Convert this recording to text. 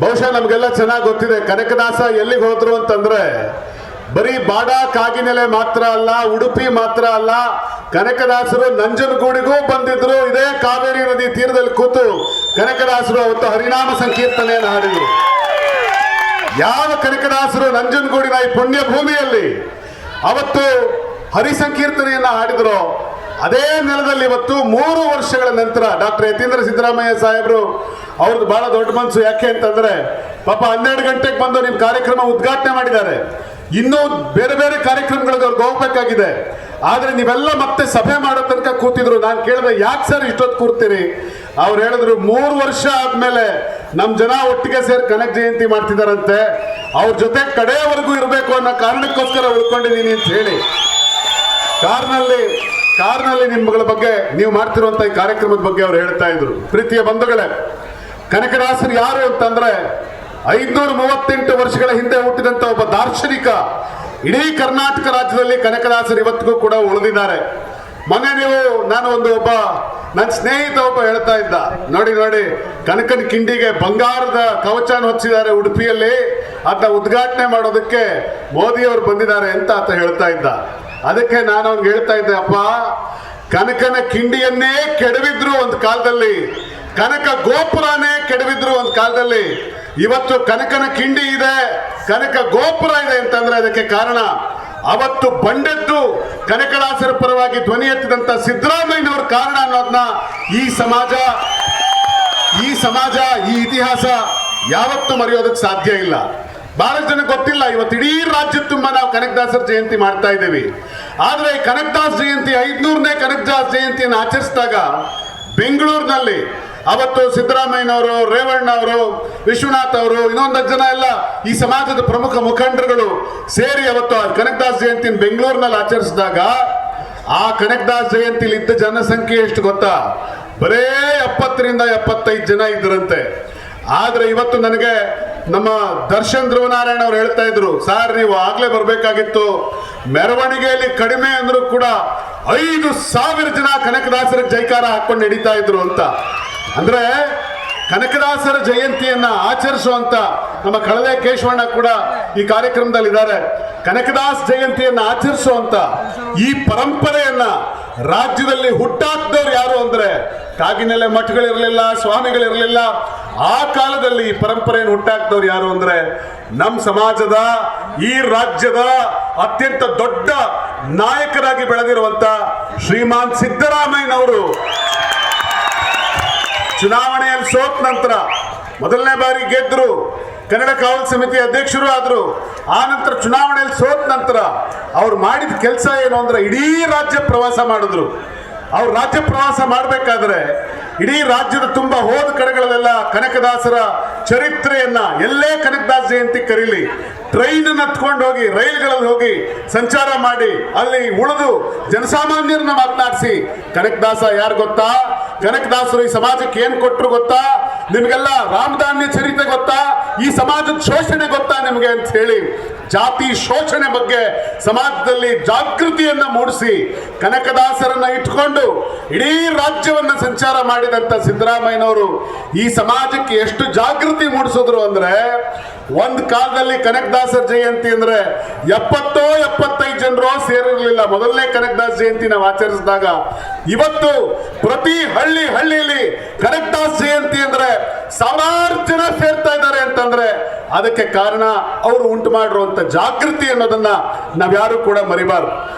ಬಹುಶಃ ನಮಗೆಲ್ಲ ಚೆನ್ನಾಗಿ ಗೊತ್ತಿದೆ. ಕನಕದಾಸ ಎಲ್ಲಿಗೆ ಹೋದ್ರು ಅಂತಂದ್ರೆ, ಬರೀ ಬಾಡ ಕಾಗಿನೆಲೆ ಮಾತ್ರ ಅಲ್ಲ, ಉಡುಪಿ ಮಾತ್ರ ಅಲ್ಲ, ಕನಕದಾಸರು ನಂಜನಗೂಡಿಗೂ ಬಂದಿದ್ರು. ಇದೇ ಕಾವೇರಿ ನದಿ ತೀರದಲ್ಲಿ ಕೂತು ಕನಕದಾಸರು ಅವತ್ತು ಹರಿನಾಮ ಸಂಕೀರ್ತನೆಯನ್ನು ಹಾಡಿದರು. ಯಾವ ಕನಕದಾಸರು ನಂಜನಗೂಡಿನ ಈ ಪುಣ್ಯ ಭೂಮಿಯಲ್ಲಿ ಅವತ್ತು ಹರಿ ಸಂಕೀರ್ತನೆಯನ್ನ ಹಾಡಿದ್ರು ಅದೇ ನೆಲದಲ್ಲಿ ಇವತ್ತು ಮೂರು ವರ್ಷಗಳ ನಂತರ ಡಾಕ್ಟರ್ ಯತೀಂದ್ರ ಸಿದ್ದರಾಮಯ್ಯ ಸಾಹೇಬರು ಅವ್ರದ್ದು ಬಹಳ ದೊಡ್ಡ ಮನಸ್ಸು. ಯಾಕೆ ಅಂತಂದ್ರೆ ಪಾಪ ಹನ್ನೆರಡು ಗಂಟೆಗೆ ಬಂದು ನಿಮ್ ಕಾರ್ಯಕ್ರಮ ಉದ್ಘಾಟನೆ ಮಾಡಿದ್ದಾರೆ. ಇನ್ನೂ ಬೇರೆ ಬೇರೆ ಕಾರ್ಯಕ್ರಮಗಳಿಗೆ ಅವ್ರಿಗೆ ಹೋಗ್ಬೇಕಾಗಿದೆ. ಆದ್ರೆ ನೀವೆಲ್ಲ ಮತ್ತೆ ಸಭೆ ಮಾಡೋ ತನಕ ಕೂತಿದ್ರು. ನಾನು ಕೇಳಿದೆ, ಯಾಕೆ ಸರ್ ಇಷ್ಟೊತ್ತು ಕೂರ್ತೀರಿ? ಅವ್ರು ಹೇಳಿದ್ರು, ಮೂರು ವರ್ಷ ಆದ್ಮೇಲೆ ನಮ್ಮ ಜನ ಒಟ್ಟಿಗೆ ಸೇರಿ ಕನಕ ಜಯಂತಿ ಮಾಡ್ತಿದಾರಂತೆ. ಅವ್ರ ಜೊತೆ ಕಡೆಯವರೆಗೂ ಇರಬೇಕು ಅನ್ನೋ ಕಾರಣಕ್ಕೋಸ್ಕರ ಉಳ್ಕೊಂಡಿದ್ದೀನಿ ಅಂತ ಹೇಳಿ. ಕಾರ್ನಲ್ಲಿ ಕಾರ್ನಲ್ಲಿ ನಿಮ್ಮಗಳ ಬಗ್ಗೆ ನೀವು ಮಾಡ್ತಿರುವಂತ ಈ ಕಾರ್ಯಕ್ರಮದ ಬಗ್ಗೆ ಅವ್ರು ಹೇಳ್ತಾ ಇದ್ರು. ಪ್ರೀತಿಯ ಬಂಧುಗಳೇ, ಕನಕದಾಸರು ಯಾರು ಅಂತಂದ್ರೆ ಐದ್ನೂರ ಮೂವತ್ತೆಂಟು ವರ್ಷಗಳ ಹಿಂದೆ ಹುಟ್ಟಿದಂತ ಒಬ್ಬ ದಾರ್ಶನಿಕ ಇಡೀ ಕರ್ನಾಟಕ ರಾಜ್ಯದಲ್ಲಿ ಕನಕದಾಸರು ಇವತ್ತಿಗೂ ಕೂಡ ಉಳಿದಿದ್ದಾರೆ. ಮೊನ್ನೆ ನೀವು ನಾನು ಒಂದು ಒಬ್ಬ ನನ್ನ ಸ್ನೇಹಿತ ಒಬ್ಬ ಹೇಳ್ತಾ ಇದ್ದ. ನೋಡಿ ನೋಡಿ, ಕನಕನ ಕಿಂಡಿಗೆ ಬಂಗಾರದ ಕವಚನ ಹೊಚ್ಚಿದ್ದಾರೆ ಉಡುಪಿಯಲ್ಲಿ. ಅದನ್ನ ಉದ್ಘಾಟನೆ ಮಾಡೋದಕ್ಕೆ ಮೋದಿಯವರು ಬಂದಿದ್ದಾರೆ ಅಂತ ಆತ ಹೇಳ್ತಾ ಇದ್ದ. ಅದಕ್ಕೆ ನಾನು ಅವ್ನಿಗೆ ಹೇಳ್ತಾ ಇದ್ದೆ, ಅಪ್ಪ, ಕನಕನ ಕಿಂಡಿಯನ್ನೇ ಕೆಡವಿದ್ರು ಒಂದು ಕಾಲದಲ್ಲಿ, ಕನಕ ಗೋಪುರನೇ ಕೆಡವಿದ್ರು ಒಂದು ಕಾಲದಲ್ಲಿ. ಇವತ್ತು ಕನಕನ ಕಿಂಡಿ ಇದೆ, ಕನಕ ಗೋಪುರ ಇದೆ ಅಂತಂದ್ರೆ ಅದಕ್ಕೆ ಕಾರಣ, ಅವತ್ತು ಬಂಡೆದ್ದು ಕನಕದಾಸರ ಪರವಾಗಿ ಧ್ವನಿ ಎತ್ತಿದಂತ ಸಿದ್ದರಾಮಯ್ಯನವ್ರ ಕಾರಣ ಅನ್ನೋದನ್ನ ಈ ಸಮಾಜ ಈ ಸಮಾಜ, ಈ ಇತಿಹಾಸ ಯಾವತ್ತು ಮರೆಯೋದಕ್ಕೆ ಸಾಧ್ಯ ಇಲ್ಲ. ಬಹಳಷ್ಟು ಜನ ಗೊತ್ತಿಲ್ಲ, ಇವತ್ತು ಇಡೀ ರಾಜ್ಯ ತುಂಬ ನಾವು ಕನಕದಾಸರ ಜಯಂತಿ ಮಾಡ್ತಾ ಇದ್ದೀವಿ. ಆದರೆ ಕನಕದಾಸ ಜಯಂತಿ ಐದುನೂರನೇ ಕನಕದಾಸ ಜಯಂತಿಯನ್ನು ಆಚರಿಸಿದಾಗ ಬೆಂಗಳೂರಿನಲ್ಲಿ ಅವತ್ತು ಸಿದ್ದರಾಮಯ್ಯನವರು ರೇವಣ್ಣ ಅವರು ವಿಶ್ವನಾಥ್ ಅವರು ಇನ್ನೊಂದಷ್ಟು ಜನ ಎಲ್ಲ ಈ ಸಮಾಜದ ಪ್ರಮುಖ ಮುಖಂಡರುಗಳು ಸೇರಿ ಅವತ್ತು ಕನಕದಾಸ್ ಜಯಂತಿನ ಬೆಂಗಳೂರಿನಲ್ಲಿ ಆಚರಿಸಿದಾಗ ಆ ಕನಕದಾಸ್ ಜಯಂತಿಲಿ ಇದ್ದ ಜನಸಂಖ್ಯೆ ಎಷ್ಟು ಗೊತ್ತಾ? ಬರೇ ಎಪ್ಪತ್ತರಿಂದ ಎಪ್ಪತ್ತೈದು ಜನ ಇದ್ರಂತೆ ಆದ್ರೆ ಇವತ್ತು ನನಗೆ ನಮ್ಮ ದರ್ಶನ್ ಧ್ರುವನಾರಾಯಣ ಅವ್ರು ಹೇಳ್ತಾ ಇದ್ರು, ಸರ್, ನೀವು ಆಗ್ಲೇ ಬರಬೇಕಾಗಿತ್ತು. ಮೆರವಣಿಗೆಯಲ್ಲಿ ಕಡಿಮೆ ಅಂದ್ರು ಕೂಡ ಐದು ಸಾವಿರ ಜನ ಕನಕದಾಸರ ಜೈಕಾರ ಹಾಕೊಂಡು ನಡೀತಾ ಇದ್ರು ಅಂತ. ಅಂದ್ರೆ ಕನಕದಾಸರ ಜಯಂತಿಯನ್ನ ಆಚರಿಸುವಂತ ನಮ್ಮ ಕಳಲೆ ಕೇಶವಣ್ಣ ಕೂಡ ಈ ಕಾರ್ಯಕ್ರಮದಲ್ಲಿ ಇದ್ದಾರೆ. ಕನಕದಾಸ್ ಜಯಂತಿಯನ್ನ ಆಚರಿಸುವಂತ ಈ ಪರಂಪರೆಯನ್ನ ರಾಜ್ಯದಲ್ಲಿ ಹುಟ್ಟಾಕ್ದವ್ರು ಯಾರು ಅಂದ್ರೆ ಕಾಗಿನೆಲೆ ಮಠಗಳಿರಲಿಲ್ಲ, ಸ್ವಾಮಿಗಳಿರಲಿಲ್ಲ ಆ ಕಾಲದಲ್ಲಿ ಈ ಪರಂಪರೆಯನ್ನು ಹುಟ್ಟಾಕ್ತವ್ರು ಯಾರು ಅಂದ್ರೆ ನಮ್ಮ ಸಮಾಜದ ಈ ರಾಜ್ಯದ ಅತ್ಯಂತ ದೊಡ್ಡ ನಾಯಕರಾಗಿ ಬೆಳೆದಿರುವಂತ ಶ್ರೀಮಾನ್ ಸಿದ್ದರಾಮಯ್ಯನವರು. ಚುನಾವಣೆಯಲ್ಲಿ ಸೋತ ನಂತರ ಮೊದಲನೇ ಬಾರಿ ಗೆದ್ರು, ಕನ್ನಡ ಕಾವಲ್ ಸಮಿತಿ ಅಧ್ಯಕ್ಷರು ಆದರು. ಆ ನಂತರ ಚುನಾವಣೆಯಲ್ಲಿ ಸೋತ ನಂತರ ಅವ್ರು ಮಾಡಿದ ಕೆಲಸ ಏನು ಅಂದ್ರೆ ಇಡೀ ರಾಜ್ಯ ಪ್ರವಾಸ ಮಾಡಿದ್ರು. ಅವ್ರು ರಾಜ್ಯ ಪ್ರವಾಸ ಮಾಡಬೇಕಾದ್ರೆ ಇಡೀ ರಾಜ್ಯದ ತುಂಬ ಹೋದ ಕಡೆಗಳಲ್ಲೆಲ್ಲ ಕನಕದಾಸರ ಚರಿತ್ರೆಯನ್ನ ಎಲ್ಲೇ ಕನಕದಾಸ ಜಯಂತಿ ಕರೀಲಿ ಟ್ರೈನ್ ಹತ್ಕೊಂಡು ಹೋಗಿ, ರೈಲ್ಗಳಲ್ಲಿ ಹೋಗಿ ಸಂಚಾರ ಮಾಡಿ, ಅಲ್ಲಿ ಉಳಿದು ಜನಸಾಮಾನ್ಯರನ್ನ ಮಾತನಾಡಿಸಿ, ಕನಕದಾಸ ಯಾರು ಗೊತ್ತಾ? ಕನಕದಾಸರು ಈ ಸಮಾಜಕ್ಕೆ ಏನು ಕೊಟ್ಟರು ಗೊತ್ತಾ? ನಿಮಗೆಲ್ಲ ರಾಮಧಾನ್ಯ ಚರಿತ್ರೆ ಗೊತ್ತಾ? ಈ ಸಮಾಜದ ಶೋಷಣೆ ಗೊತ್ತಾ ನಿಮಗೆ ಅಂತ ಹೇಳಿ ಜಾತಿ ಶೋಷಣೆ ಬಗ್ಗೆ ಸಮಾಜದಲ್ಲಿ ಜಾಗೃತಿಯನ್ನ ಮೂಡಿಸಿ ಕನಕದಾಸರನ್ನ ಇಟ್ಕೊಂಡು ಇಡೀ ರಾಜ್ಯವನ್ನ ಸಂಚಾರ ಮಾಡಿದಂತ ಸಿದ್ದರಾಮಯ್ಯನವರು ಈ ಸಮಾಜಕ್ಕೆ ಎಷ್ಟು ಜಾಗೃತಿ ಮೂಡಿಸಿದ್ರು ಅಂದ್ರೆ ಒಂದ್ ಕಾಲದಲ್ಲಿ ಕನಕದಾಸರ ಜಯಂತಿ ಅಂದ್ರೆ ಎಪ್ಪತ್ತೋ ಎಪ್ಪತ್ತೈದು ಜನರು ಸೇರಿರಲಿಲ್ಲ. ಮೊದಲನೇ ಕನಕದಾಸ ಜಯಂತಿ ನಾವು ಆಚರಿಸಿದಾಗ ಇವತ್ತು ಪ್ರತಿ ಹಳ್ಳಿ ಹಳ್ಳಿಯಲ್ಲಿ ಕನಕದಾಸ ಜಯಂತಿ ಅಂದ್ರೆ ಸಾವಿರಾರು ಸೇರ್ತಾ ಇದ್ದಾರೆ ಅಂತಂದ್ರೆ ಅದಕ್ಕೆ ಕಾರಣ ಅವರು ಉಂಟು ಮಾಡಿರುವಂತ ಜಾಗೃತಿ ಅನ್ನೋದನ್ನ ನಾವ್ಯಾರು ಕೂಡ ಮರಿಬಾರ್ದು.